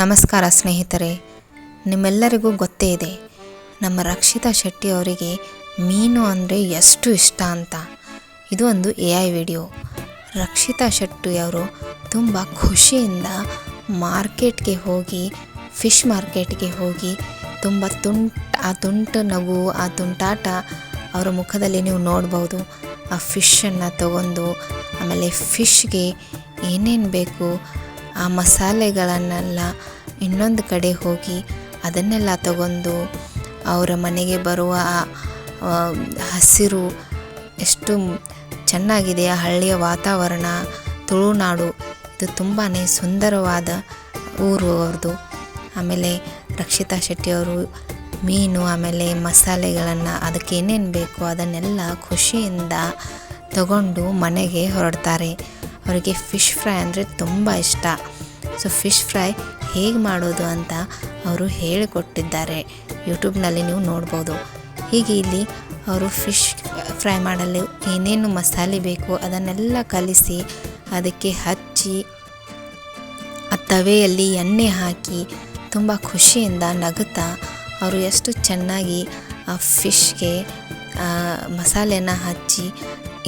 ನಮಸ್ಕಾರ ಸ್ನೇಹಿತರೆ, ನಿಮ್ಮೆಲ್ಲರಿಗೂ ಗೊತ್ತೇ ಇದೆ, ನಮ್ಮ ರಕ್ಷಿತಾ ಶೆಟ್ಟಿ ಅವರಿಗೆ ಮೀನು ಅಂದರೆ ಎಷ್ಟು ಇಷ್ಟ ಅಂತ. ಇದು ಒಂದು A I video. Rakshita Shetty ಅವರು ತುಂಬ ಖುಷಿಯಿಂದ ಮಾರ್ಕೆಟ್ಗೆ ಹೋಗಿ, ಫಿಶ್ ಮಾರ್ಕೆಟ್ಗೆ ಹೋಗಿ, ತುಂಬ ತುಂಟ, ಆ ತುಂಟ ನಗು, ಆ ತುಂಟಾಟ ಅವರ ಮುಖದಲ್ಲಿ ನೀವು ನೋಡ್ಬೋದು. ಆ ಫಿಶನ್ನು ತಗೊಂಡು ಆಮೇಲೆ ಫಿಶ್ಗೆ ಏನೇನು ಬೇಕು ಆ ಮಸಾಲೆಗಳನ್ನೆಲ್ಲ ಇನ್ನೊಂದು ಕಡೆ ಹೋಗಿ ಅದನ್ನೆಲ್ಲ ತಗೊಂಡು ಅವರ ಮನೆಗೆ ಬರುವ ಹಸಿರು ಎಷ್ಟು ಚೆನ್ನಾಗಿದೆ, ಆ ಹಳ್ಳಿಯ ವಾತಾವರಣ, ತುಳುನಾಡು, ಇದು ತುಂಬಾ ಸುಂದರವಾದ ಊರು ಅವ್ರದ್ದು. ಆಮೇಲೆ ರಕ್ಷಿತಾ ಶೆಟ್ಟಿಯವರು ಮೀನು, ಆಮೇಲೆ ಮಸಾಲೆಗಳನ್ನು ಅದಕ್ಕೆ ಏನೇನು ಬೇಕು ಅದನ್ನೆಲ್ಲ ಖುಷಿಯಿಂದ ತಗೊಂಡು ಮನೆಗೆ ಹೊರಡ್ತಾರೆ. ಅವರಿಗೆ ಫಿಶ್ ಫ್ರೈ ಅಂದರೆ ತುಂಬ ಇಷ್ಟ. ಸೊ ಫಿಶ್ ಫ್ರೈ ಹೇಗೆ ಮಾಡೋದು ಅಂತ ಅವರು ಹೇಳಿಕೊಟ್ಟಿದ್ದಾರೆ. ಯೂಟ್ಯೂಬ್ನಲ್ಲಿ ನೀವು ನೋಡ್ಬೋದು. ಹೀಗೆ ಇಲ್ಲಿ ಅವರು ಫಿಶ್ ಫ್ರೈ ಮಾಡಲು ಏನೇನು ಮಸಾಲೆ ಬೇಕು ಅದನ್ನೆಲ್ಲ ಕಲಿಸಿ ಅದಕ್ಕೆ ಹಚ್ಚಿ, ಆ ತವೆಯಲ್ಲಿ ಎಣ್ಣೆ ಹಾಕಿ ತುಂಬ ಖುಷಿಯಿಂದ ನಗುತ್ತಾ ಅವರು ಎಷ್ಟು ಚೆನ್ನಾಗಿ ಆ ಫಿಶ್ಗೆ ಮಸಾಲೆನ ಹಚ್ಚಿ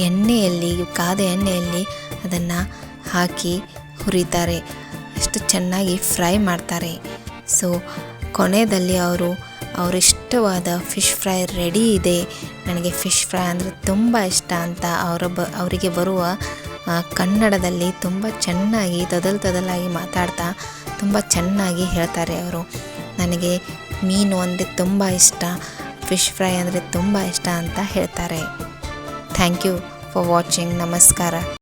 ಎಣ್ಣೆಯಲ್ಲಿ, ಕಾದ ಎಣ್ಣೆಯಲ್ಲಿ ಅದನ್ನು ಹಾಕಿ ಹುರಿತಾರೆ. ಎಷ್ಟು ಚೆನ್ನಾಗಿ ಫ್ರೈ ಮಾಡ್ತಾರೆ. ಸೊ ಕೊನೆಯಲ್ಲಿ ಅವರು ಅವರಿಷ್ಟವಾದ ಫಿಶ್ ಫ್ರೈ ರೆಡಿ ಇದೆ. ನನಗೆ ಫಿಶ್ ಫ್ರೈ ಅಂದರೆ ತುಂಬ ಇಷ್ಟ ಅಂತ ಅವರ ಬ ಅವರಿಗೆ ಬರುವ ಕನ್ನಡದಲ್ಲಿ ತುಂಬ ಚೆನ್ನಾಗಿ ತದಲ್ ತದಲಾಗಿ ಮಾತಾಡ್ತಾ ತುಂಬ ಚೆನ್ನಾಗಿ ಹೇಳ್ತಾರೆ ಅವರು. ನನಗೆ ಮೀನು ಅಂದರೆ ತುಂಬ ಇಷ್ಟ. ಫಿಶ್ ಫ್ರೈ ಅಂದರೆ ತುಂಬ ಇಷ್ಟ ಅಂತ ಹೇಳ್ತಾರೆ. ಥ್ಯಾಂಕ್ ಯು ಫಾರ್ ವಾಚಿಂಗ್ ನಮಸ್ಕಾರ.